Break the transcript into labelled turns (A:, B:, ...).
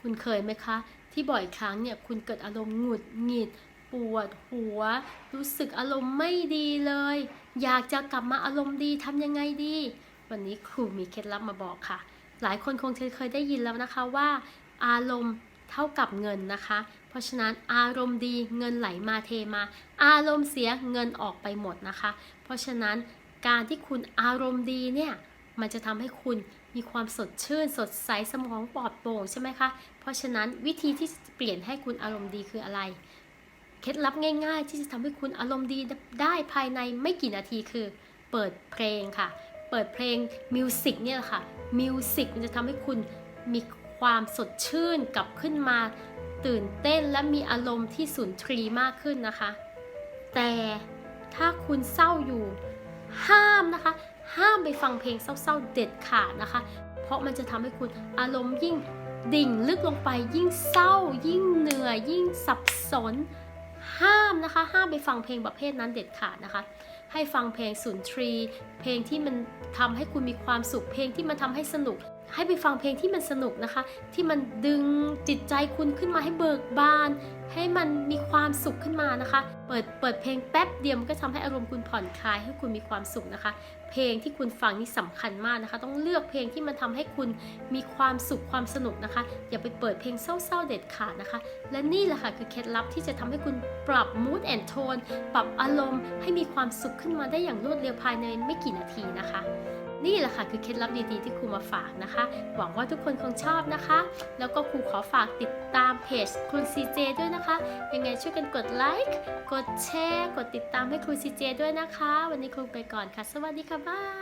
A: คุณเคยไหมคะ ที่บ่อยครั้งเนี่ยคุณเกิดอารมณ์หงุดหงิด ปวดหัว รู้สึกอารมณ์ไม่ดีเลย อยากจะกลับมาอารมณ์ดีทำยังไงดี วันนี้ครูมีเคล็ดลับมาบอกค่ะ หลายคนคงเคยได้ยินแล้วนะคะว่า อารมณ์เท่ากับเงินนะคะ เพราะฉะนั้นอารมณ์ดีเงินไหลมาเทมา อารมณ์เสียเงินออกไปหมดนะคะ เพราะฉะนั้นการที่คุณอารมณ์ดีเนี่ย มันจะทำให้คุณมีความสดชื่น สดใสสมองปลอดโปร่งใช่ไหมคะ เพราะฉะนั้นวิธีที่เปลี่ยนให้คุณอารมณ์ดีคืออะไร เคล็ดลับง่ายๆ ที่จะทำให้คุณอารมณ์ดีได้ภายในไม่กี่นาทีคือ เปิดเพลงค่ะ เปิดเพลงมิวสิกเนี่ยแหละค่ะ มิวสิกมันจะทำให้คุณมีความสดชื่นกลับขึ้นมา ตื่นเต้นและมีอารมณ์ที่สุนทรีมากขึ้นนะคะ แต่ถ้าคุณเศร้าอยู่ห้ามนะคะ ห้ามไปฟังเพลงเศร้าๆเด็ดขาดนะคะ เพราะมันจะทำให้คุณอารมณ์ยิ่งดิ่งลึกลงไปยิ่งเศร้า ยิ่งเหนื่อย ยิ่งสับสน ห้ามนะคะ ห้ามไปฟังเพลงประเภทนั้นเด็ดขาดนะคะ ให้ฟังเพลงสุนทรี เพลงที่มันทำให้คุณมีความสุขเพลงที่มันทำให้สนุก ให้ไปฟังเพลงที่มันสนุกนะคะ ที่มันดึงจิตใจคุณขึ้นมาให้เบิกบาน ให้มันมีความสุขขึ้นมานะคะ เปิดเปิดเพลงแป๊บเดียวมันก็ทำให้อารมณ์คุณผ่อนคลายให้คุณมีความสุขนะคะ เพลงที่คุณฟังนี่สำคัญมากนะคะ ต้องเลือกเพลงที่มันทำให้คุณมีความสุขความสนุกนะคะ อย่าไปเปิดเพลงเศร้าๆเด็ดขาดนะคะ และนี่แหละค่ะคือเคล็ดลับที่จะทำให้คุณปรับ mood and tone ปรับอารมณ์ให้มีความสุขขึ้นมาได้อย่างรวดเร็วภายในไม่กี่นาทีนะคะ นี่แหละค่ะคือเคล็ดลับดีๆที่ครูมาฝากนะคะ หวังว่าทุกคนคงชอบนะคะ แล้วก็ครูขอฝากติดตามเพจครูซีเจด้วยนะคะ ยังไงช่วยกันกดไลค์กดแชร์ กดติดตามให้ครูซีเจด้วยนะคะ วันนี้ครูไปก่อนค่ะ สวัสดีค่ะบ๊าย